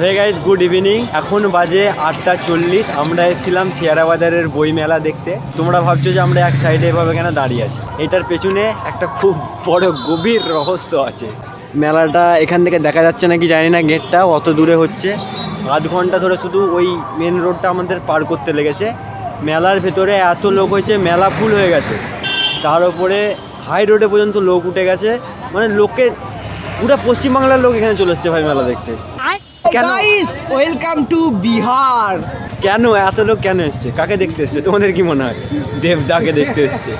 Guys good evening এখন বাজে আটটা চল্লিশ। আমরা এসেছিলাম ছেয়ারা বাজারের বই মেলা দেখতে। তোমরা ভাবছ যে আমরা এক সাইডে এভাবে কেন দাঁড়িয়ে আছি? এটার পেছনে একটা খুব বড় গভীর রহস্য আছে। মেলাটা এখান থেকে দেখা যাচ্ছে নাকি জানি না গেটটা, অত দূরে হচ্ছে। আধ ঘণ্টা ধরে শুধু ওই মেন রোডটা আমাদের পার করতে লেগেছে। মেলার ভেতরে এত লোক হয়েছে, মেলা ফুল হয়ে গেছে। তার উপরে হাই রোডে পর্যন্ত লোক উঠে গেছে। মানে লোকে, পুরো পশ্চিমবাংলার লোক এখানে চলে এসছে ভাই মেলা দেখতে। কেন? গাইস ওয়েলকাম টু বিহার কেন? এত লোক কেন এসছে? কাকে দেখতে এসছে? তোমাদের কি মনে হয়? দেবদাকে দেখতে এসছে।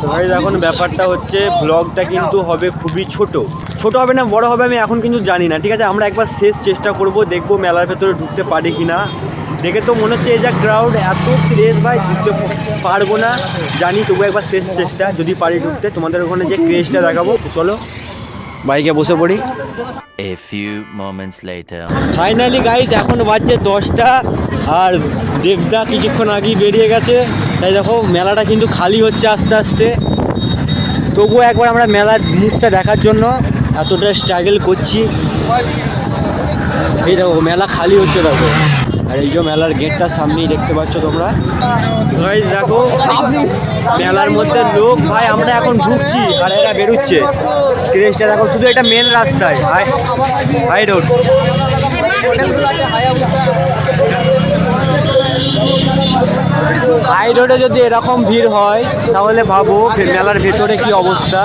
তো এখন ব্যাপারটা হচ্ছে ব্লগটা কিন্তু হবে খুবই ছোট। ছোট হবে না বড় হবে আমি এখন কিন্তু জানি না ঠিক আছে? আমরা একবার শেষ চেষ্টা করব দেখব মেলার ভেতরে ঢুকতে পারি কি না দেখে তো মনে হচ্ছে এই যা ক্রাউড এত ক্রেজ ভাই ঢুকতে পারব না। জানি তবু একবার শেষ চেষ্টা যদি পারি ঢুকতে। তোমাদের ওখানে যে ক্রেজটা দেখাবো চলো। বাইকে বসে পড়ি। A few moments later. Finally guys এখন বাজছে দশটা আর দেবদা কিছুক্ষণ আগেই বেরিয়ে গেছে। তাই দেখো মেলাটা কিন্তু খালি হচ্ছে আস্তে আস্তে। তবুও একবার আমরা মেলার মুখটা দেখার জন্য এতটা স্ট্রাগল করছি। এই দেখো মেলা খালি হচ্ছে দেখো। আর এই যে মেলার গেটটার সামনেই দেখতে পাচ্ছ তোমরা। গাইজ দেখো মেলার মধ্যে লোক ভাই আমরা এখন ঢুকছি আর এরা বেরোচ্ছে। ক্রেজটা দেখো, শুধু এটা মেন রাস্তায় হাই রোড হাই রোডে যদি এরকম ভিড় হয়, তাহলে ভাবো মেলার ভেতরে কি অবস্থা।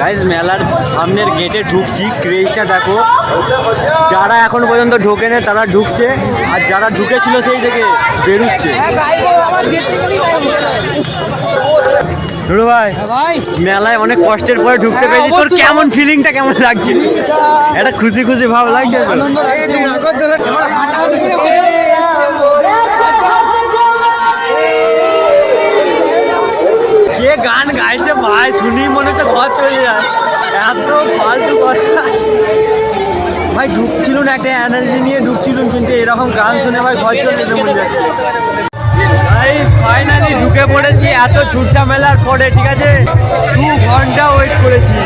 গাইজ মেলার সামনের গেটে ঢুকছি। ক্রেজটা দেখো, যারা এখন পর্যন্ত ঢোকেনে, তারা ঢুকছে। আর যারা ঢুকেছিল সেই থেকে বেরুচ্ছে। নুরু ভাই ভাই। মেলায় অনেক কষ্টের পরে ঢুকতে পেরেছি। তোর কেমন ফিলিংটা কেমন লাগছে? একটা খুশি খুশি ভাব লাগছে? কে গান গাইছে ভাই? শুনি মনে হচ্ছে ঘর চলে যায়। এত ফালতু কথা। ভাই ঢুকছিলুন একটা এনার্জি নিয়ে ঢুকছিলুন কিন্তু এরকম গান শুনে ভাই ঘর চলে যেতে মনে যাচ্ছে। ফাইনালি ঢুকে পড়েছি, এত ছুটটা মেলার পরে, ঠিক আছে? দু ঘণ্টা ওয়েট করেছি।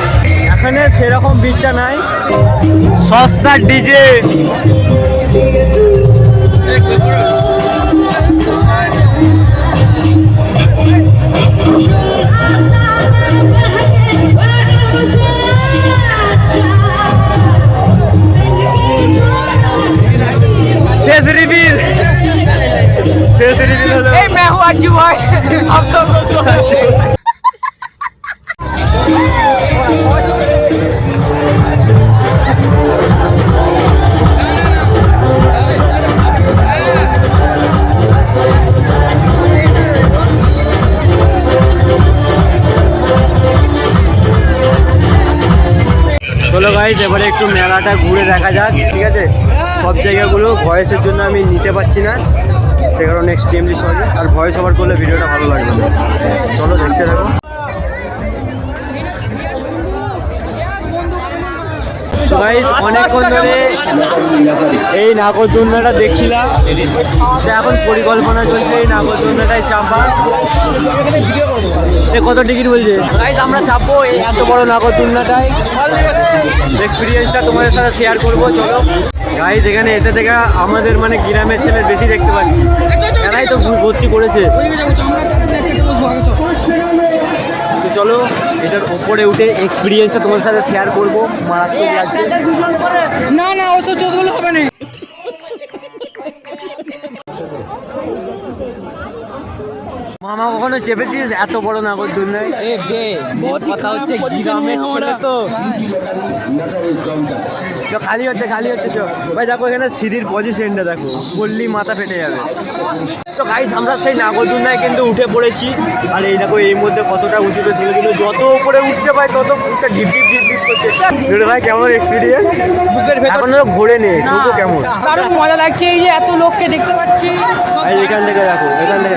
এখানে সেরকম বিচটা নাই। সস্তা ডিজে। চলো গাইজ এবারে একটু মেলাটা ঘুরে দেখা যাক, ঠিক আছে? সব জায়গাগুলো ভয়েসের জন্য আমি নিতে পারছি না, সে কারণে এক্সট্রিমলি সরি আর ভয়েস ওভার করলে ভিডিওটা ভালো লাগবে চলো দেখতে থাকো। গাইজ অনেকক্ষণ ধরে এই নাগরদোলনাটা দেখছিলাম। তো এখন পরিকল্পনা চলছে এই নাগরদোলনাটায় চাপা। এ কত টিকিট বলছে? গাইজ আমরা চাপবো এই এত বড় নাগরদোলনাটায়। এক্সপিরিয়েন্সটা তোমাদের সাথে শেয়ার করব চলো। গাইজ এখানে এসে থেকে আমাদের মানে গ্রামের ছেলে বেশি দেখতে পাচ্ছি। এরাই তো ভর্তি করেছে। চলো এটার উপরে উঠে এক্সপিরিয়েন্সটা তোমার সাথে শেয়ার করব। মারাত্মক লাগছে। না না ও তো হবে না। মামা কখনো চেপেছিস এত বড় নাগরদোলনায় এ বে কথা হচ্ছে গ্রামে তো। চ খালি হচ্ছে খালি হচ্ছে চ। ভাই দেখো এখানে সিঁড়ির পজিশনটা দেখো। বললি মাথা ফেটে যাবে। তো গাইস আমরা সেই নাগরদোলনায় কিন্তু উঠে পড়েছি। আর এই দেখো এই মধ্যে কতটা উঁচুতে ধীরে ধীরে যত উপরে উঠছে ভাই তত উঠতে ঝিপ ঝিপ ঝিপ ঝিপ করছে। ভাই কেমন এক্সপিরিয়েন্স বুকের ভেতর ঘোরে নেই কেমন? দারুণ মজা লাগছে এই যে এত লোককে দেখতে পাচ্ছি। ভাই এখান থেকে দেখো এখান থেকে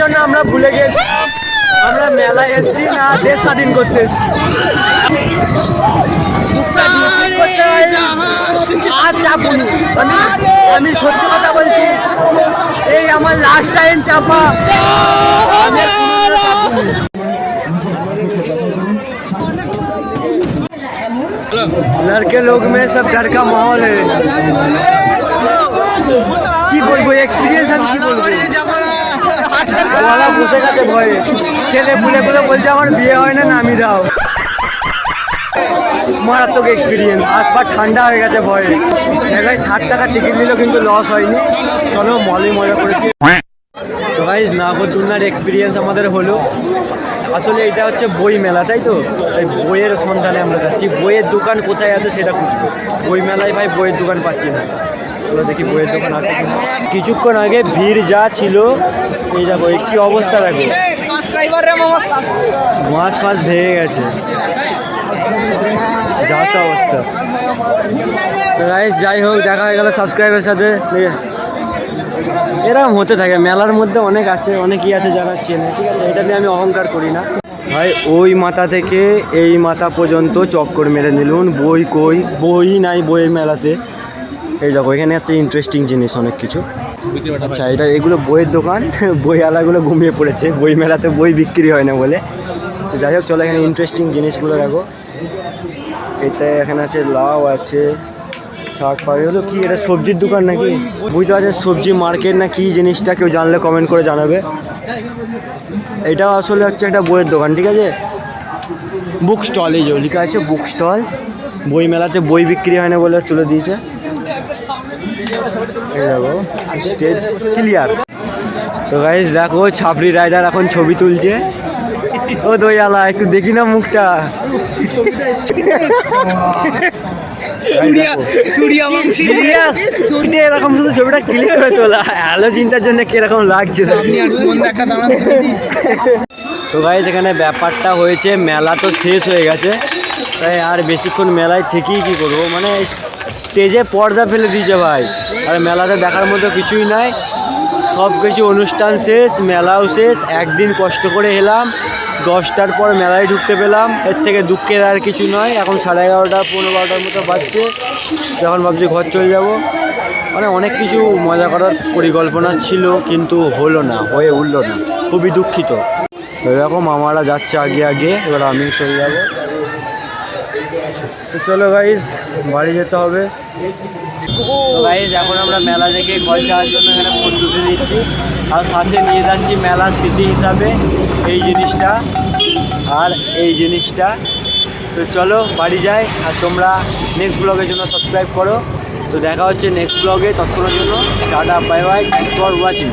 জন্য আমরা ভুলে গেছি আমরা মেলা এসছি না, দেশ স্বাধীন করতে আর আমি সত্যি কথা বলছি, এই আমার লাস্ট টাইম চাপা। लड़के लोग में सब डर का माहौल है কি বলবো এক্সপিরিয়েন্স আমি কি বলবো গলা বসে গেছে ভয়ে ছেলে পুলে বলে বলছে আমার বিয়ে হয় না নামি দাও মারাত্মক এক্সপিরিয়েন্স হাত পা ঠান্ডা হয়ে গেছে ভয়ে এবার ষাট টাকা টিকিট নিল কিন্তু লস হয়নি চলো মলে মজা করেছি তো গাইজ নাগরদুলনার এক্সপিরিয়েন্স আমাদের হলো। আসলে এটা হচ্ছে বই মেলা, তাই তো? তাই বইয়ের সন্ধানে আমরা যাচ্ছি। বইয়ের দোকান কোথায় আছে সেটা খুঁজবো। বই মেলায় ভাই বইয়ের দোকান পাচ্ছি না। চলো দেখি বইয়ের দোকান আছে কিছুক্ষণ আগে ভিড় যা ছিল, এই দেখো, এই কি অবস্থা দেখো। সাবস্ক্রাইবার রে মাছ ফাঁস ভেঙে গেছে। যা তো অবস্থা। তো গাইস যাই হোক, দেখা হয়ে গেল সাবস্ক্রাইবের সাথে। এরকম হতে থাকে, মেলার মধ্যে অনেক আছে, অনেকই আছে যারা চেনে, ঠিক আছে? এটা নিয়ে আমি অহংকার করি না। ভাই, ওই মাথা থেকে এই মাথা পর্যন্ত চক্কর মেরে নিলুন, বই কই, বই নাই বইয়ের মেলাতে। এই দেখো, এখানে আছে ইন্টারেস্টিং জিনিস, অনেক কিছু। আচ্ছা এটা এগুলো বইয়ের দোকান বই আলাগুলো ঘুমিয়ে পড়েছে, বই মেলাতে বই বিক্রি হয় না বলে। যাই হোক, চলো এখানে ইন্টারেস্টিং জিনিসগুলো দেখো। এটা এখানে আছে লাউ আছে শাক পাওয়া হলো কি, এটা সবজির দোকান নাকি? বুঝতে পারছেন সবজি মার্কেট না কি জিনিসটা, কেউ জানলে কমেন্ট করে জানাবে। এটা আসলে হচ্ছে একটা বইয়ের দোকান, ঠিক আছে? বুক স্টল এই যে লেখা আছে বুক স্টল বই মেলাতে বই বিক্রি হয় না বলে তুলে দিয়েছে। স্টেজ ক্লিয়ার তো গাইজ দেখো, ছাপড়ি রাইডার এখন ছবি তুলছে। ও দইয়ালা একটু দেখি না মুখটা। এরকম শুধু ছবিটা ক্লিক করে তোলা আলো চিন্তার জন্য কীরকম লাগছে তো গাইজ এখানে ব্যাপারটা হয়েছে মেলা তো শেষ হয়ে গেছে। তাই আর বেশিক্ষণ মেলায় থেকেই কি করব? মানে স্টেজে পর্দা ফেলে দিয়েছে ভাই। আর মেলাতে দেখার মতো কিছুই নাই। সব কিছু অনুষ্ঠান শেষ মেলাও শেষ। একদিন কষ্ট করে এলাম। দশটার পর মেলায় ঢুকতে পেলাম। এর থেকে দুঃখের আর কিছু নয়, এখন সাড়ে এগারোটা পনেরো বারোটার মতো বাজছে। যখন ভাবছি ঘর চলে যাব মানে অনেক কিছু মজা করার পরিকল্পনা ছিল, কিন্তু হলো না, হয়ে উঠল না। খুবই দুঃখিত। এরকম আমারা যাচ্ছে আগে আগে, এবার আমি চলে যাব। চলো গাইজ বাড়ি যেতে হবে। গাইজ এখন আমরা মেলা থেকে ঘর যাওয়ার জন্য এখানে প্রস্তুতি নিচ্ছি। আর সাথে নিয়ে যাচ্ছি মেলার স্মৃতি হিসাবে। এই জিনিসটা আর এই জিনিসটা। তো চলো, বাড়ি যাই আর তোমরা নেক্সট ব্লগের জন্য সাবস্ক্রাইব করো। তো দেখা হচ্ছে নেক্সট ব্লগে তৎক্ষণের জন্য। Tata bye bye thanks for watching